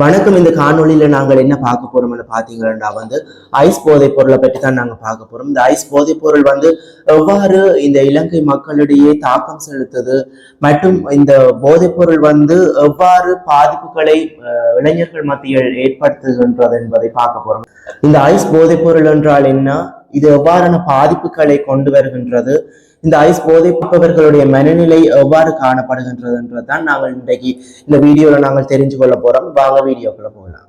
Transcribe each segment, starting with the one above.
வணக்கம் இந்த காணொலியில நாங்கள் என்ன பார்க்க போறோம்னு பாத்தீங்கன்னா வந்து ஐஸ் போதைப் பொருளை பற்றி தான் நாங்கள் பார்க்க போறோம். இந்த ஐஸ் போதைப் பொருள் வந்து எவ்வாறு இந்த இலங்கை மக்களிடையே தாக்கம் செலுத்துது மற்றும் இந்த போதைப் பொருள் வந்து எவ்வாறு பாதிப்புகளை இளைஞர்கள் மத்தியில் ஏற்படுத்துகின்றது என்பதை பார்க்க போறோம். இந்த ஐஸ் போதைப் பொருள் என்றால் என்ன? இது எவ்வாறான பாதிப்புகளை கொண்டு வருகின்றது? இந்த ஐஸ் போதைப்பவர்களுடைய மனநிலை எவ்வாறு காணப்படுகின்றதுன்றதுதான் நாங்கள் இன்றைக்கு இந்த வீடியோல நாங்கள் தெரிஞ்சு கொள்ள போறோம். வாங்க வீடியோக்குள்ள போகலாம்.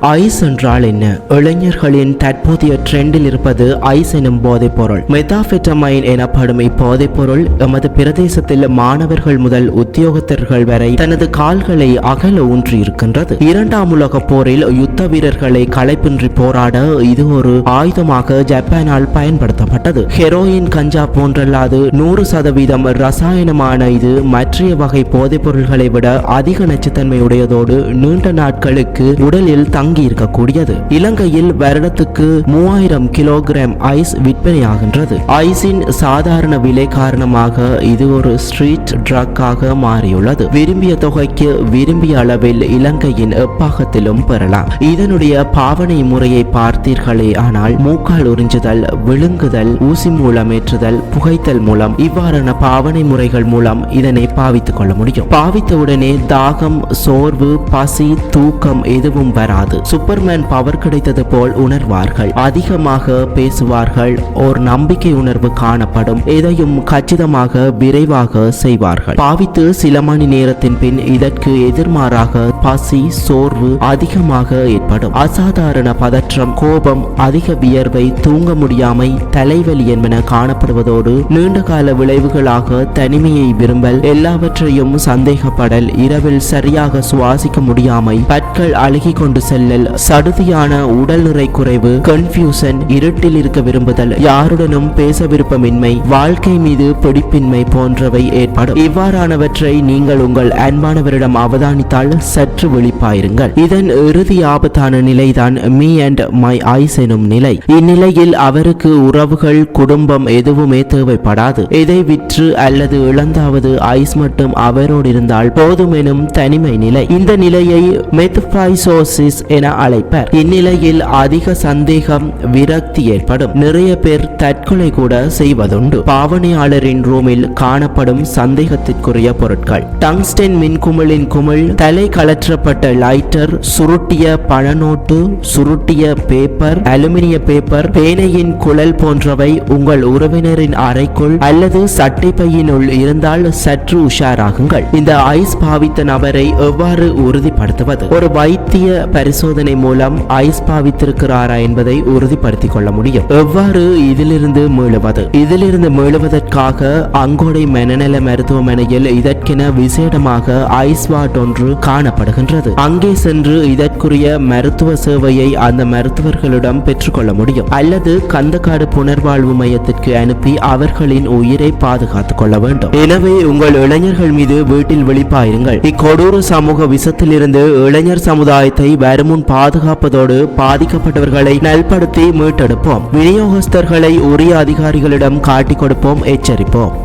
ஐஸ் என்றால் என்ன? இளைஞர்களின் தற்போதைய ட்ரெண்டில் இருப்பது ஐஸ் எனும் போதைப் பொருள் மெத்தாஃபெட்டமைன் எனப்படும் இப்போதைப் பொருள் எமது பிரதேசத்தில் மாணவர்கள் முதல் உத்தியோகத்தர்கள் வரை தனது கால்களை அகல ஊன்றி இருக்கின்றது. இரண்டாம் உலக போரில் யுத்த வீரர்களை களைப்பின்றி போராட இது ஒரு ஆயுதமாக ஜப்பானால் பயன்படுத்தப்பட்டது. ஹெரோயின் கஞ்சா போன்றல்லாது நூறு சதவீதம் ரசாயனமான இது மற்றைய வகை போதைப் பொருள்களை விட அதிக நச்சுத்தன்மை உடையதோடு நீண்ட நாட்களுக்கு உடலில் இருக்கக்கூடியது இலங்கையில் வருடத்துக்கு மூவாயிரம் கிலோகிராம் ஐஸ் விற்பனையாகின்றது. ஐஸின் சாதாரண விலை காரணமாக இது ஒரு ஸ்ட்ரீட் ட்ரக்காக மாறியுள்ளது. விரும்பிய தொகைக்கு விரும்பிய அளவில் இலங்கையின் எப்பாகத்திலும் பெறலாம். இதனுடைய பாவனை முறையை பார்த்தீர்களே ஆனால் மூக்கால் உறிஞ்சுதல் விழுங்குதல் ஊசி மூலம் ஏற்றுதல் புகைத்தல் மூலம் இவ்வாறான பாவனை முறைகள் மூலம் இதனை பாவித்துக் கொள்ள முடியும். பாவித்தவுடனே தாகம் சோர்வு பசி தூக்கம் எதுவும் வராது. சூப்பர்மேன் பவர் கிடைத்தது போல் உணர்வார்கள். அதிகமாக பேசுவார்கள். ஓர் நம்பிக்கை உணர்வு காணப்படும். எதையும் கச்சிதமாக விரைவாக செய்வார்கள். பாவித்து சில மணி நேரத்தின் பின் இதற்கு எதிர்மாறாக பசி சோர்வு அதிகமாக ஏற்படும். அசாதாரண பதற்றம் கோபம் அதிக வியர்வை தூங்க முடியாமை தலைவலி என்பன காணப்படுவதோடு நீண்டகால விளைவுகளாக தனிமையை விரும்பல் எல்லாவற்றையும் சந்தேகப்படல் இரவில் சரியாக சுவாசிக்க முடியாமை பற்கள் அழுகிக் கொண்டு செல்லல் சடுதியான உடல் நிறை குறைவு கன்ஃபியூசன் இருட்டில் இருக்க விரும்புதல் யாருடனும் பேச விருப்பமின்மை வாழ்க்கை மீது பிடிப்பின்மை போன்றவை ஏற்படும். இவ்வாறானவற்றை நீங்கள் உங்கள் அன்பானவரிடம் அவதானித்தால் சற்று விழிப்பாயிருங்கள். இதன் இறுதி ஆபத்தான நிலைதான் மீ அண்ட் மை ஐஸ் எனும் நிலை. இந்நிலையில் அவருக்கு உறவுகள் குடும்பம் எதுவுமே தேவைப்படாது. இதை விற்று அல்லது இழந்தாவது ஐஸ் மட்டும் அவரோடு இருந்தால் போதும் எனும் தனிமை நிலை. இந்த நிலையை மெத்பைசோசிஸ் என அழைப்பர். இந்நிலையில் அதிக சந்தேகம் விரக்தி ஏற்படும். நிறைய பேர் தற்கொலை கூட செய்வதுண்டு. பாவனையாளரின் ரூமில் காணப்படும் சந்தேகத்திற்குரிய பொருட்கள். டங்ஸ்டன் மின்குமிழின் குமிழ் தலை கலற்றப்பட்ட லைட்டர் சுருட்டிய பழநோட்டு சுருட்டிய பேப்பர் அலுமினிய பேப்பர் பேனையின் குழல் போன்றவை உங்கள் உறவினரின் அறைக்குள் அல்லது சட்டை பையினுள் இருந்தால் சற்று உஷாராகுங்கள். இந்த ஐஸ் பாவித்த நபரை எவ்வாறு உறுதிப்படுத்துவது? ஒரு வைத்திய பரிசோதனை மூலம் ஐஸ் பாவித்திருக்கிறாரா என்பதை உறுதிப்படுத்திக் கொள்ள முடியும். எவ்வாறு இதிலிருந்து மீளுவது? இதிலிருந்து மீளுவதற்காக அங்கோடை மனநல மருத்துவமனையில் இதற்கென விசேடமாக ஐஸ் வாட் ஒன்று காணப்படுகின்றது. அங்கே சென்று இதற்குரிய மருத்துவ சேவையை அந்த மருத்துவர்களிடம் பெற்றுக்கொள்ள முடியும். அல்லது கந்தக்காடு புனர்வாழ்வு மையத்திற்கு அனுப்பி அவர்களின் உயிரை பாதுகாத்துக் கொள்ள வேண்டும். எனவே உங்கள் இளைஞர்கள் மீது வீட்டில் விழிப்பாயிருங்கள். இக்கொடூர சமூக விசத்திலிருந்து இளைஞர் சமுதாயத்தை வருமுன் பாதுகாப்பதோடு பாதிக்கப்பட்டவர்களை நல்படுத்தி மீட்டெடுப்போம். விநியோகஸ்தர்களை உரிய அதிகாரிகளிடம் காட்டிக் கொடுப்போம். எச்சரிப்போம்.